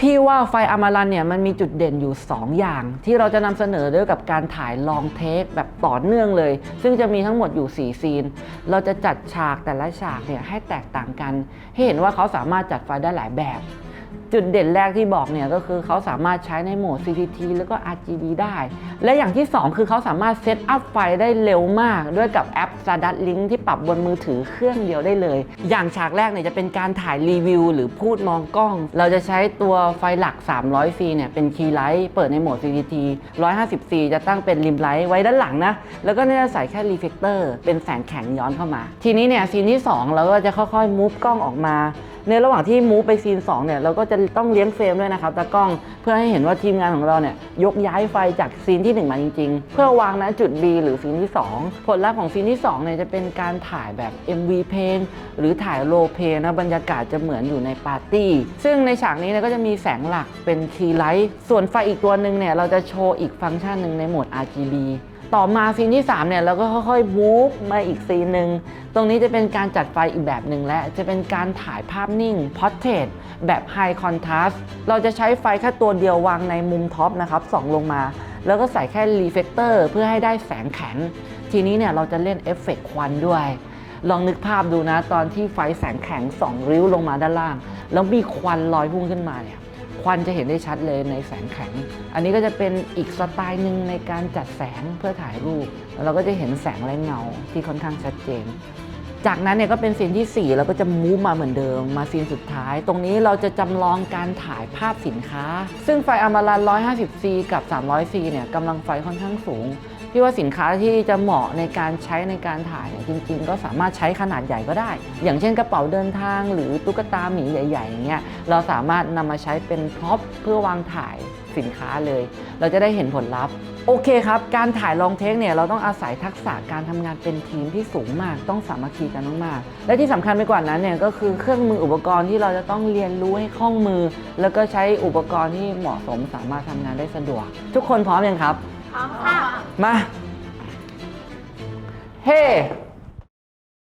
พี่ว่าไฟอามารันเนี่ยมันมีจุดเด่นอยู่ 2 อย่าง ที่เราจะนำเสนอด้วยกับการถ่ายลองเทคแบบต่อเนื่องเลย ซึ่งจะมีทั้งหมดอยู่ 4 ซีน เราจะจัดฉากแต่ละฉากเนี่ยให้แตกต่างกัน ให้เห็นว่าเขาสามารถจัดไฟได้หลายแบบ จุดเด่นแรกที่บอกเนี่ยก็คือเขาสามารถใช้ในโหมด CCT แล้วก็ RGB ได้ และอย่างที่ 2 คือเขาสามารถเซตอัพไฟได้เร็วมาก ด้วยกับแอป s a d a t Link ที่ปรับบนมือถือเครื่องเดียวได้เลย อย่างฉากแรกเนี่ยจะเป็นการถ่ายรีวิว หรือพูดมองกล้อง เราจะใช้ตัวไฟหลัก 300ฟีเนี่ยเป็นคีย์ไลท์เปิดในโหมด CCT 150ฟีจะตั้งเป็นริมไลท์ไว้ด้านหลังนะ แล้วก็เนี่ยจะใส่แค่รีเฟกเตอร์เป็นแสงแข็งย้อนเข้ามา ทีนี้เนี่ยซีนที่ 2 เราก็จะค่อยๆมูฟกล้องออกมา ในระหว่างที่มูฟไปซีน2เนี่ยเราก็จะต้องเลี้ยงเฟรมด้วยนะครับตากล้องเพื่อให้เห็นว่าทีมงานของเราเนี่ยยกย้ายไฟจากซีนที่ 1 มาจริง ๆ เพื่อวางณจุด B หรือซีนที่ 2 ผลลัพธ์ของซีนที่2เนี่ยจะเป็นการถ่ายแบบ MV เพลงหรือถ่ายโลเพลนะบรรยากาศจะเหมือนอยู่ในปาร์ตี้ ซึ่งในฉากนี้เนี่ยก็จะมีแสงหลักเป็นคีไลท์ส่วนไฟอีกตัวหนึ่งเนี่ยเราจะโชว์อีกฟังก์ชันหนึ่งในโหมด RGB ต่อมาซีนที่ 3 เนี่ยเราก็ค่อยๆมูฟมาอีกซีนหนึ่งตรงนี้จะเป็นการจัดไฟอีกแบบหนึ่งและ จะเป็นการถ่ายภาพนิ่งพอ r t เทรตแบบ High Contrast เราจะใช้ไฟแค่ตัวเดียววางในมุมท็อปนะครับส่องลงมา แล้วก็ใส่แค่รีเฟกเตอร์เพื่อให้ได้แสงแข็งทีนี้เนี่ยเราจะเล่นเอฟเฟกต์ควันด้วย ลองนึกภาพดูนะ ตอนที่ไฟแสงแข็งส่องริ้วลงมาด้านล่าง แล้วมีควันลอยพุ่งขึ้นมาเนี่ย ควันจะเห็นได้ชัดเลยในแสงแข็ง อันนี้ก็จะเป็นอีกสไตล์หนึ่งในการจัดแสงเพื่อถ่ายรูปแล้วเราก็จะเห็นแสงและเงาที่ค่อนข้างชัดเจน จากนั้นเนี่ยก็เป็นซีนที่ 4 แล้วก็จะมูฟมาเหมือนเดิมมาซีนสุดท้าย ตรงนี้เราจะจำลองการถ่ายภาพสินค้า ซึ่งไฟอมารัน 150C กับ 300C เนี่ยกำลังไฟค่อนข้างสูง พี่ว่าสินค้าที่จะเหมาะในการใช้ในการถ่ายเนี่ยจริง ๆ ก็สามารถใช้ขนาดใหญ่ก็ได้ อย่างเช่นกระเป๋าเดินทาง หรือตุ๊กตาหมีใหญ่ๆอย่างเงี้ยเราสามารถนำมาใช้เป็นพร็อพเพื่อวางถ่ายสินค้าเลย เราจะได้เห็นผลลัพธ์โอเคครับ การถ่ายลองเทคเนี่ยเราต้องอาศัยทักษะการทำงานเป็นทีมที่สูงมาก ต้องสามัคคีกันมากๆ และที่สำคัญไปกว่านั้นเนี่ยก็คือเครื่องมืออุปกรณ์ที่เราจะต้องเรียนรู้ให้คล่องมือ แล้วก็ใช้อุปกรณ์ที่เหมาะสมสามารถทำงานได้สะดวก ทุกคนพร้อมยังครับ พร้อมค่ะ มา เฮ้